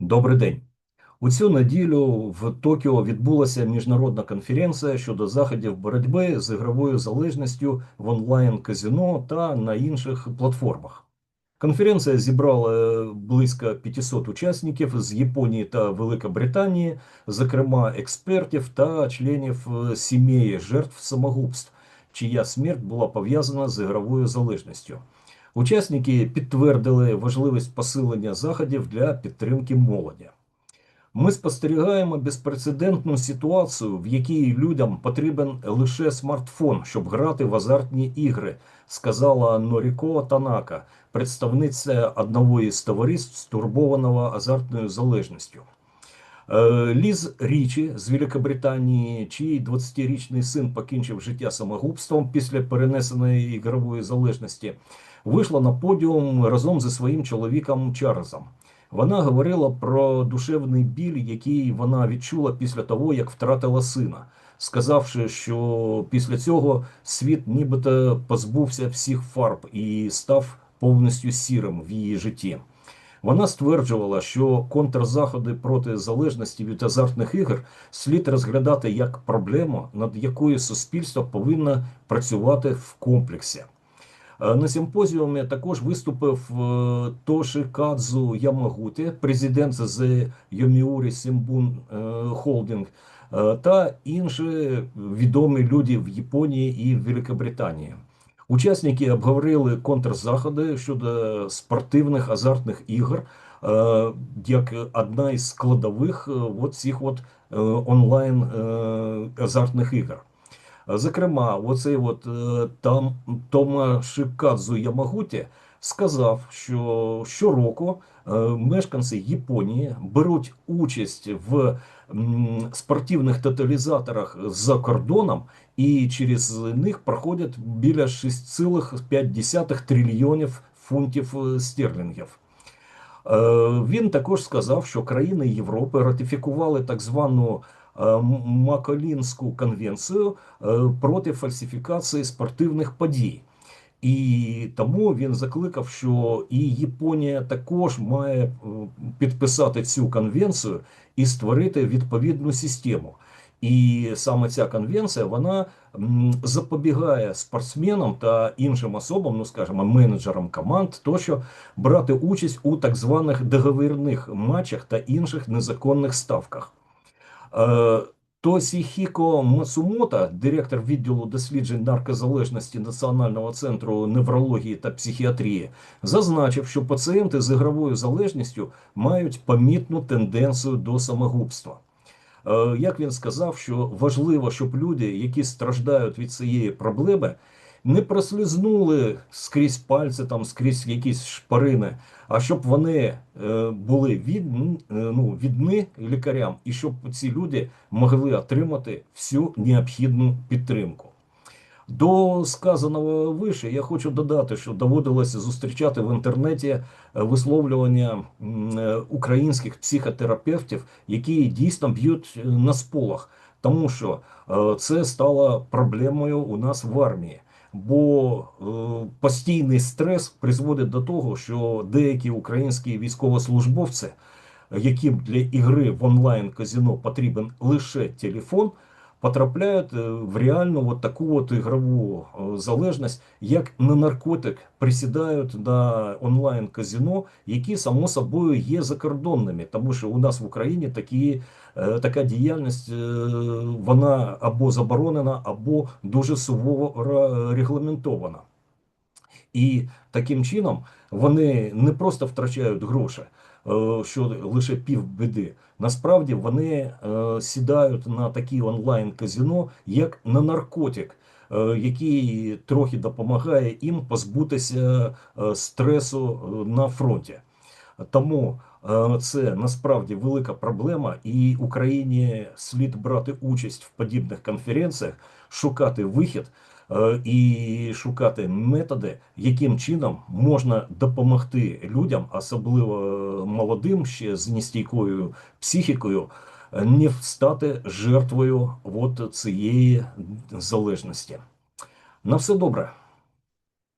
Добрий день. У цю неділю в Токіо відбулася міжнародна конференція щодо заходів боротьби з ігровою залежністю в онлайн-казино та на інших платформах. Конференція зібрала близько 500 учасників з Японії та Великобританії, зокрема експертів та членів е, сімей жертв самогубств, чия смерть була пов'язана з ігровою залежністю. Учасники підтвердили важливість посилення заходів для підтримки молоді. Ми спостерігаємо безпрецедентну ситуацію, в якій людям потрібен лише смартфон, щоб грати в азартні ігри, сказала Норіко Танака, представниця одного із товариств, стурбованого азартною залежністю. Е, Ліз Річі з Великобританії, чий 20-річний син покінчив життя самогубством після перенесеної ігрової залежності, вийшла на подіум разом зі своїм чоловіком Чарльзом. Вона говорила про душевний біль, який вона відчула після того, як втратила сина, сказавши, що після цього світ нібито позбувся всіх фарб і став повністю сірим в її житті. Вона стверджувала, що контрзаходи проти залежності від азартних ігор слід розглядати як проблему, над якою суспільство повинно працювати в комплексі. Е, на симпозіумі також виступив е, Тоші Кадзу президент з Йоміурі Сімбун Холдинг, е, та інші відомі люди в Японії і Великобританії. Учасники обговорили контрзаходи щодо спортивних азартних ігор, як одна із складових от цих от онлайн азартних ігор. Зокрема, оцей от е, Тома Шикадзу Ямагуті сказав, що щороку е, мешканці Японії беруть участь в спортивних тоталізаторах за кордоном, і через них проходять біля 6,5 трильйонів фунтів е, стерлінгів. Він також сказав, що країни Європи ратифікували так звану Е, Маколінську конвенцію е, проти фальсифікації спортивних подій. І тому він закликав, що і Японія також має е, підписати цю конвенцію і створити відповідну систему. І саме ця конвенція вона запобігає спортсменам та іншим особам, ну скажімо, менеджерам команд, тощо брати участь у так званих договірних матчах та інших незаконних ставках. Тосіхіко Масумота, директор відділу досліджень наркозалежності Національного центру неврології та психіатрії, зазначив, що пацієнти з ігровою залежністю мають помітну тенденцію до самогубства. Е, як він сказав, що важливо, щоб люди, які страждають від цієї проблеми, не прослізнули скрізь пальці, там скрізь якісь шпарини, а щоб вони е, були від, е, ну, відни лікарям, і щоб ці люди могли отримати всю необхідну підтримку. До сказаного вище я хочу додати, що доводилося зустрічати в інтернеті е, висловлювання українських психотерапевтів, які дійсно б'ють на сполох, тому що це стало проблемою у нас в армії бо е, постійний стрес призводить до того, що деякі українські військовослужбовці, яким для ігри в онлайн казіно потрібен лише телефон, потрапляють е, в реальну вот таку вот игровую е, залежність, як на наркотик присідають на онлайн казино, які само собою є закордонними, тому що у нас в Україні такі. Е, така діяльність вона або заборонена, або дуже суворо регламентована. І таким чином вони не просто втрачають гроші, Е, що лише півбіди. Насправді вони е, сідають на такі онлайн-казино, як на наркотик, е, який трохи допомагає їм позбутися стресу на фронті. Тому це насправді велика проблема, і Україні слід брати участь в подібних конференціях, шукати вихід. Е, і шукати методи, яким чином можна допомогти людям, особливо молодим, ще з нестійкою психікою, не стати жертвою от цієї залежності. На все добре.